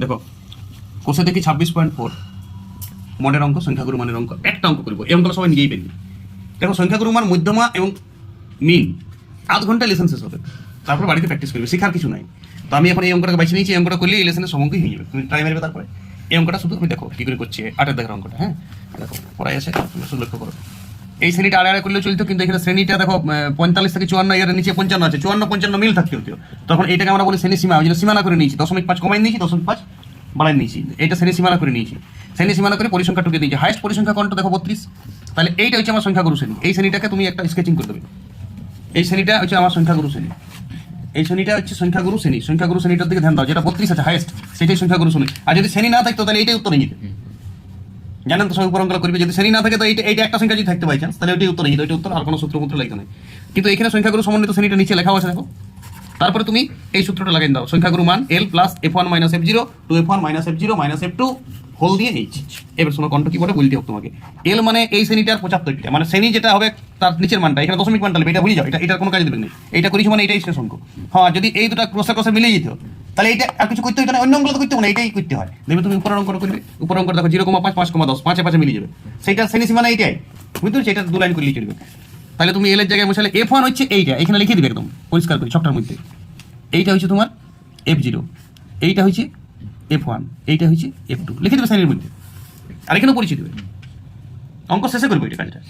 দেখো, কোষে দেখি ছাব্বিশ পয়েন্ট ফোর মনের অঙ্ক, সংখ্যাগুরু মানের অঙ্ক, একটা অঙ্ক করব। এই অঙ্কটা সবাই নিজেই পেনবে দেখো, সংখ্যাগুরু মান, মধ্যমা এবং মিন, আধ ঘণ্টা লেসন শেষ হবে। তারপর বাড়িতে প্র্যাকটিস করবে, শেখার কিছু নাই। তো আমি এখন এই অঙ্কটাকে বাঁচিয়ে নিয়েছি, এই অঙ্কটা করলে এই লেসনের সমঙ্কই হয়ে যাবে। তুমি ট্রাই মারবে তারপরে এই অঙ্কটা শুধু আমি দেখো, কি করে করছি, আটের দেখার অঙ্কটা হ্যাঁ? দেখো পড়াই আছে শুধু লক্ষ্য করো। এই শ্রেণীটা আড়ে আড়ে করলেও চলতো, কিন্তু এখানে শ্রেণীটা দেখো পঁয়তাল্লিশ থেকে চুয়ান্ন, এর নিচে পঞ্চান্ন আছে। চুয়ান্ন, পঞ্চান্ন মিল থাকতে হতো। তখন এটাকে আমরা বলি শ্রেণি সীমা। ওই জন্য সীমানা করে নিয়েছি। দশমিক পাঁচ কমাই নিয়েছি, দশমিক পাঁচ বাড়াই নিয়েছি। এটা শ্রেণি সীমানা করে নিয়েছি। শ্রেণি সীমানা করে পরিসংখ্যা টুকে দিয়েছি। হাইস্ট পরিসংখ্যা কোনটা দেখো, বত্রিশ। তাহলে এইটা হচ্ছে আমার সংখ্যাগুরু শ্রেণি। এই শ্রেণীটাকে তুমি একটা স্কেচিং করে দেবে। এই শ্রেণীটা হচ্ছে আমার সংখ্যাগুরু শ্রেণি। এই শ্রেণীটা হচ্ছে সংখ্যাগুরু শ্রেণি। সংখ্যাগুরু শ্রেণীটার দিকে ধ্যান দাও। যেটা বত্রিশ আছে হাইস্ট সেটাই সংখ্যাগুরু শ্রেণি। আর যদি শ্রেণি না থাকতো, তাহলে এইটাই উত্তর যেতে। জানেন তো সবাই উপরঙ্কলা করবে, যদি শ্রেণি না থাকে তো এইটা এইটা একটা সংখ্যা যদি থাকতে পাই চান্স তাহলে ওইটাই উত্তর নিয়ে যেত উত্তর আর কোনো সূত্র মন্ত্র লাগতো না কিন্তু এখানে সংখ্যাগুরু সমন্বিত শ্রেণীটা নিচে লেখা আছে দেখো। তারপরে তুমি এই সূত্রটা লাগিয়ে দাও। সংখ্যাগুরু মান L plus F one minus F zero to F one minus F zero minus F two whole দিয়ে এইচ এবার শোনো কণ্ঠ কি বলে, বলতে হবে তোমাকে। এল মানে এই শ্রেণীটার পঁচাত্তরটা। মানে শ্রেণি যেটা হবে, তার নিচের মানটা, এখানে দশমিক মানটা এটা ভুলে যাও, এটা এটার কোনো কাজ দেবে না। এটা করেছি মানে এটাই শেষ অঙ্ক হ্যাঁ যদি এই দুটো ক্রসে ক্রসে মিলিয়ে যেত তাহলে এটা আর কিছু করতে হতো না অন্য অঙ্কগুলো তো করতে হবে না এটাই করতে হয়। দেখবে তুমি উপর অঙ্কটা করবে উপর অঙ্ক দেখো জিরো কমা পাঁচ পাঁচ কমা দশ পাঁচে পাঁচে মিলিয়ে যাবে। সেইটা শ্রেণি সীমানা এইটাই। বুঝতে পারছি? এটা দু লাইন করলেই চলবে তাহলে তুমি এল এর জায়গায় বসালে এফ ওয়ান হচ্ছে এইটা এখানে লিখে দিবে একদম পরিষ্কার করে ছকটার মধ্যে। এইটা হচ্ছে তোমার এফ জিরো এইটা হচ্ছে এফ ওয়ান এইটা হচ্ছে এফ টু লিখে দেবে শ্রেণির মধ্যে। আর এখানেও পরিচয় দেবে অঙ্ক শেষে করবে এটা কাজটা।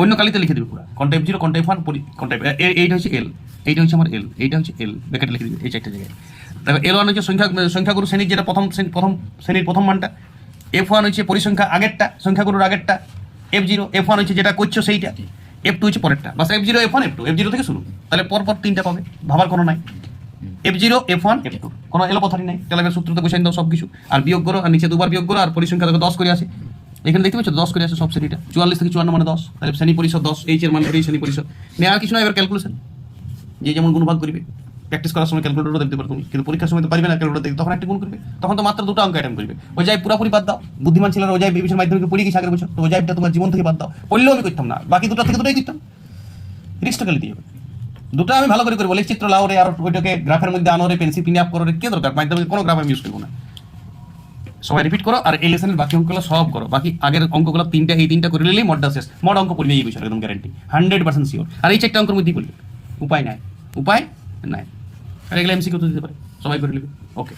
অন্য কালিতে লিখে দেবে পুরো। কন্টা এফ জিরো কন্টা এফ ওয়ান কন্টা এইটা হচ্ছে এল এইটা হচ্ছে আমার এল এইটা হচ্ছে এল ব্যাকেটে লিখে দিবে এই চারটা জায়গায়। তারপর এল ওয়ান হচ্ছে সংখ্যা, সংখ্যাগুরু শ্রেণির যেটা প্রথম প্রথম শ্রেণির প্রথম মানটা। এফ ওয়ান হচ্ছে পরিসংখ্যা আগেরটা, সংখ্যাগুরুর আগেরটা। এফ জিরো এফ ওয়ান হচ্ছে যেটা করছ সেইটা। এফ টু হচ্ছে পরেরটা। বাস F zero F one F two F zero থেকে শুরু। তাহলে পর পর তিনটা পাবে। ভাবার কোনো নাই। F zero F one F two কোনো এলো কথারই নাই। তাহলে সূত্রতে বসে দাও সব কিছু আর বিয়োগ করো, আর নিচে দুবার বিয়োগ করো, আর পরিসংখ্যা দেখো দশ করে আসে। এখানে দেখতে পাচ্ছ দশ করে আসে সব শ্রেণীটা। চুয়াল্লিশ থেকে চুয়ান্ন মানে দশ। তাহলে শ্রেণি পরিষদ দশ এইচ এর মানে শ্রেণি পরিষদ। নিয়ে আর কিছু না, এবার ক্যালকুলেশন যে যেমন গুণভাগ করবে। প্র্যাকটিস করার সময় ক্যালকুলেটরও দেখতে পারো তুমি। কিন্তু পরীক্ষার সময় তো পারবে না ক্যালকুলেটর দেখতে। তখন একটা গুণ করবে। তখন তো মাত্র দুটো অঙ্ক অ্যাটেম্প করবে। ওই যাই পুরোপুরি বাদ দাও। বুদ্ধিমান ছেলেরা ওই যাই বিবেচনা মাধ্যমিকে পড়ে গেছে আগের বছর। তো ওই যাইটা তোমার জীবন থেকে বাদ দাও। পড়লেও আমি করতাম না। বাকি দুটো থেকে দুটোই করতাম। রিক্সটা দিয়ে। হবে। দুটো আমি ভালো করে করব। চিত্র লাও রে, আর ওইটাকে গ্রাফের মধ্যে আনো রে পেন্সিল পিনে আপ করো রে। কে দরকার? মাধ্যমিকে কোনো গ্রাফ আমি ইউজ করব না। সবাই রিপিট করো, আর এই লেসনের বাকি অঙ্কগুলো সব করো। বাকি আগের অঙ্কগুলো তিনটা, এই তিনটা করে নিলেই মডটা শেষ। মড অঙ্ক পড়বে এই বিষয়, একদম গ্যারান্টি হান্ড্রেড পার্সেন্ট শিওর আর এই চারটা অঙ্কের মধ্যেই পড়বে উপায় নাই। উপায় নাই। আর এগুলো এমসিকিউ তো দিতে পারে। সবাই করে নেবে। ওকে